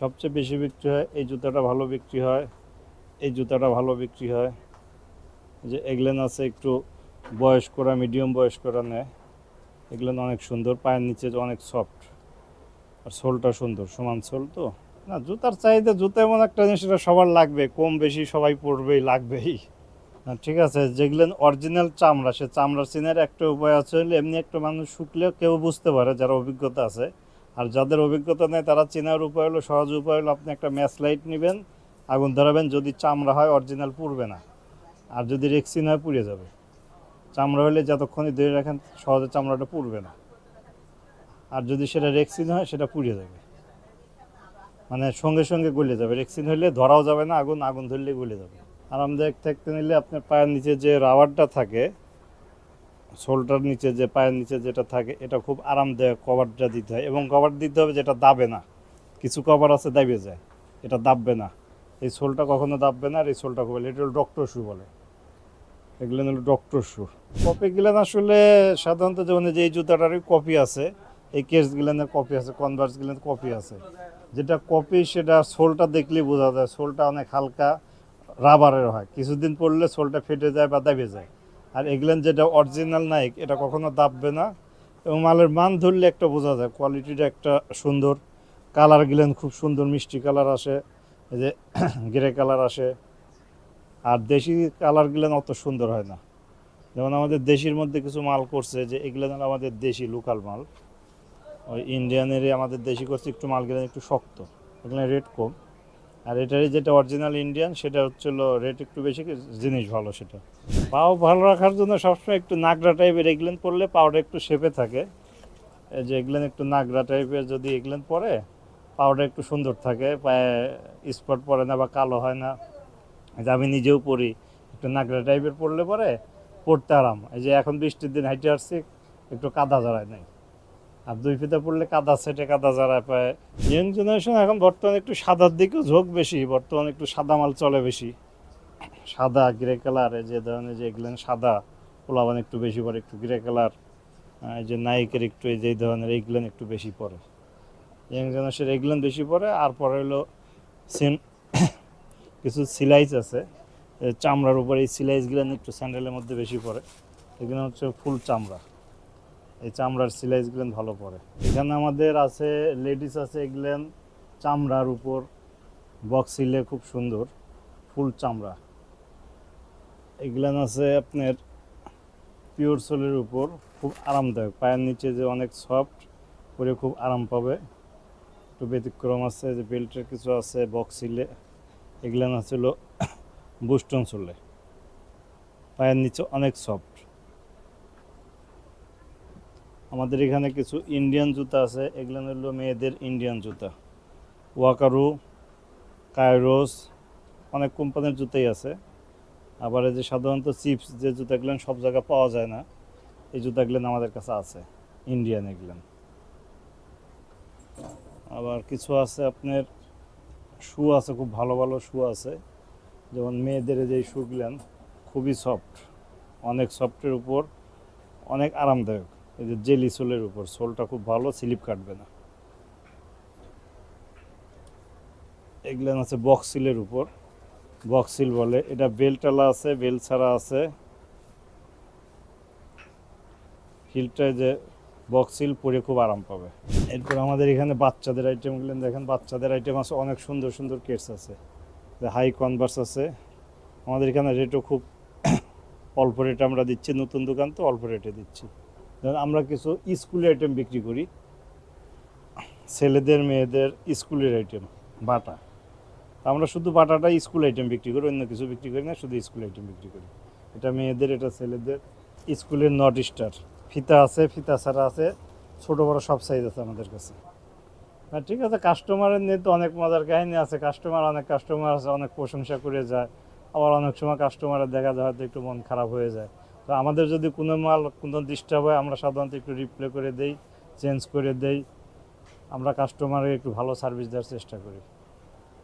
সবচেয়ে বেশি বিক্রি হয়, এই জুতাটা ভালো বিক্রি হয়, এই জুতাটা ভালো বিক্রি হয়। যে এগুলেন আছে, একটু বয়স্করা মিডিয়াম বয়স্করা নেয়। এগুলেন অনেক সুন্দর, পায়ের নিচে অনেক সফট আর সোলটা সুন্দর, সমান সোল তো? না, জুতার চাহিদা, জুতা এমন একটা জিনিস এটা সবার লাগবে, কম বেশি সবাই পরবেই, লাগবেই। ঠিক আছে, যেগুলেন অরিজিনাল চামড়া, সে চামড়া চিনের একটা উপায় আছে এমনি একটা মানুষ শুকলেও কেউ বুঝতে পারে, যারা অভিজ্ঞতা আছে। আর যাদের অভিজ্ঞতা নেই, তারা চেনার উপায় হলো, সহজ উপায় হলো আপনি একটা ম্যাচ লাইট নেবেন, আগুন ধরাবেন, যদি চামড়া হয়, অরিজিনাল পুড়বে না। আর যদি রেক্সিন হয়, পুড়ে যাবে। চামড়া হলে যতক্ষণই ধরে রাখেন, সহজে চামড়াটা পুড়বে না। আর যদি সেটা রেক্সিন হয়, সেটা পুড়ে যাবে। মানে সঙ্গে সঙ্গে গলে যাবে। রেক্সিন হলে ধরাও যাবে না, আগুন আগুন ধরলে গলে যাবে। আরামদায়ক থাকতে নিলে আপনার পায়ের নিচে যে রাবারটা থাকে সোলটার নিচে যে, পায়ের নিচে যেটা থাকে, এটা খুব আরামদায়ক কভারটা দিতে হয় এবং কভার দিতে হবে যেটা দাবে না। কিছু কভার আছে দাবে যায়, এটা দাববে না। এই সোলটা কখনো দাববে না আর এই সোলটা খুব, এটা হলো ডক্টর শু বলে। এগুলো হলো ডক্টর শু। কপি গিলান আসলে সাধারণত যেমন যে, এই জুতাটারই কপি আছে, এই কেস গিলানের কপি আছে কনভার্স গিলানের কপি আছে। যেটা কপি, সেটা সোলটা দেখলেই বোঝা যায় সোলটা অনেক হালকা রাবারের হয়। কিছুদিন পরলে সোলটা ফেটে যায় বা দাবে যায়। আর এগুলেন যেটা অরিজিনাল নাইক এটা কখনো দাববে না। এবং মালের মান ধরলে একটা বোঝা যায় কোয়ালিটিটা একটা সুন্দর। কালার গিলেন খুব সুন্দর, মিষ্টি কালার আসে, এই যে গ্রে কালার আসে। আর দেশি কালার গিলেন অত সুন্দর হয় না। যেমন আমাদের দেশির মধ্যে কিছু মাল করছে যে এগুলেন আমাদের দেশি লোকাল মাল। ওই ইন্ডিয়ানেরই আমাদের দেশি করছে, একটু মাল গেলেন একটু শক্ত এগুলো রেট কম। আর এটারই যেটা অরিজিনাল ইন্ডিয়ান সেটা হচ্ছিল রেট একটু বেশি, জিনিস ভালো সেটা। পাও ভালো রাখার জন্য সবসময় একটু নাগরা টাইপের এগলেন পরলে পাওটা একটু শেপে থাকে। এই যে এগলেন একটু নাগরা টাইপের যদি এগলেন পরে পাওটা একটু সুন্দর থাকে, পায়ে স্পট পড়ে না বা কালো হয় না। যে আমি নিজেও পরি, একটু নাগরা টাইপের পরলে পরে পড়তে আরাম। এই যে এখন বৃষ্টির দিন হাইটে আসছি, একটু কাদা জড়ায় নাই। আর দুই ফিতা পড়লে কাদা সেটে কাদা জড়ায় পায়। ইয়ং জেনারেশন এখন বর্তমানে একটু সাদার দিকেও ঝোঁক বেশি, বর্তমানে একটু সাদা মাল চলে বেশি। সাদা গ্রে কালার যে ধরনের যে এগুলেন সাদা পোলাবান একটু বেশি পরে, একটু গ্রে কালার এই যে নাইকের একটু এই যে ধরনের এইগুলেন একটু বেশি পরে। ইয়ং জেনারেশন এগুলেন বেশি পরে, আর পরে হলো সেম কিছু সিলাইস আছে। চামড়ার উপরে এই সিলাইসগুলো একটু স্যান্ডেলের মধ্যে বেশি পড়ে এগুলো হচ্ছে ফুল চামড়া। এই চামড়ার সিলাইসগুলো ভালো পড়ে এখানে আমাদের আছে লেডিস আছে এগুলেন চামড়ার উপর বক্সিলে খুব সুন্দর, ফুল চামড়া। এগুলান আছে আপনার পিওর সোলের উপর খুব আরামদায়ক। পায়ের নিচে যে অনেক সফট পরে খুব আরাম পাবে। একটু ব্যতিক্রম আছে যে বেল্টের কিছু আছে বক্সিলে এগুলান আছে বুস্টন সোলে পায়ের নিচে অনেক সফট আমাদের এখানে কিছু ইন্ডিয়ান জুতা আছে, এগুলো হলো মেয়েদের ইন্ডিয়ান জুতা। ওয়াকারু কায়রোস অনেক কোম্পানির জুতাই আছে। আবার যে সাধারণত চিপস যে জুতাগুলো সব জায়গায় পাওয়া যায় না, এই জুতাগুলো আমাদের কাছে আছে ইন্ডিয়ান এগুলো। আবার কিছু আছে আপনার, শু আছে, খুব ভালো ভালো শু আছে। যেমন মেয়েদের যে শুগুলেন খুবই সফট অনেক সফটের উপর, অনেক আরামদায়ক। এই যে জেলি সোলের উপর, সোলটা খুব ভালো, স্লিপ কাটবে না। এগুলেন আছে বক্সিলের উপর। বক্সিল বলে। এটা বেলটালা আছে, বেল ছাড়া আছে। হিলটায় যে বক্সিল পরে খুব আরাম পাবে। এরপর আমাদের এখানে বাচ্চাদের আইটেমগুলো দেখেন বাচ্চাদের আইটেম আছে, অনেক সুন্দর সুন্দর কেটস আছে। হাই কনভার্স আছে। আমাদের এখানে রেটও খুব অল্প রেটে আমরা দিচ্ছি, নতুন দোকান তো অল্প রেটে দিচ্ছি। আমরা কিছু স্কুলের আইটেম বিক্রি করি। ছেলেদের, মেয়েদের স্কুলের আইটেম বাটা। আমরা শুধু বাটাটা স্কুল আইটেম বিক্রি করি, অন্য কিছু বিক্রি করি না, শুধু স্কুল আইটেম বিক্রি করি। এটা মেয়েদের, এটা ছেলেদের। স্কুলের নট স্টার ফিতা আছে, ফিতা ছাড়া আছে, ছোটো বড় সব সাইজ আছে আমাদের কাছে। হ্যাঁ ঠিক আছে কাস্টমারের নিয়ে তো অনেক মজার কাহিনী আছে। কাস্টমার অনেক কাস্টমার আছে, অনেক প্রশংসা করে যায়। আবার অনেক সময় কাস্টমারের দেখা যায়, হয়তো একটু মন খারাপ হয়ে যায়। তো আমাদের যদি কোনো মাল, কোনো ডিস্টার্ব হয়, আমরা সাধারণত একটু রিপ্লে করে দেই চেঞ্জ করে দেই। আমরা কাস্টমারকে একটু ভালো সার্ভিস দেওয়ার চেষ্টা করি।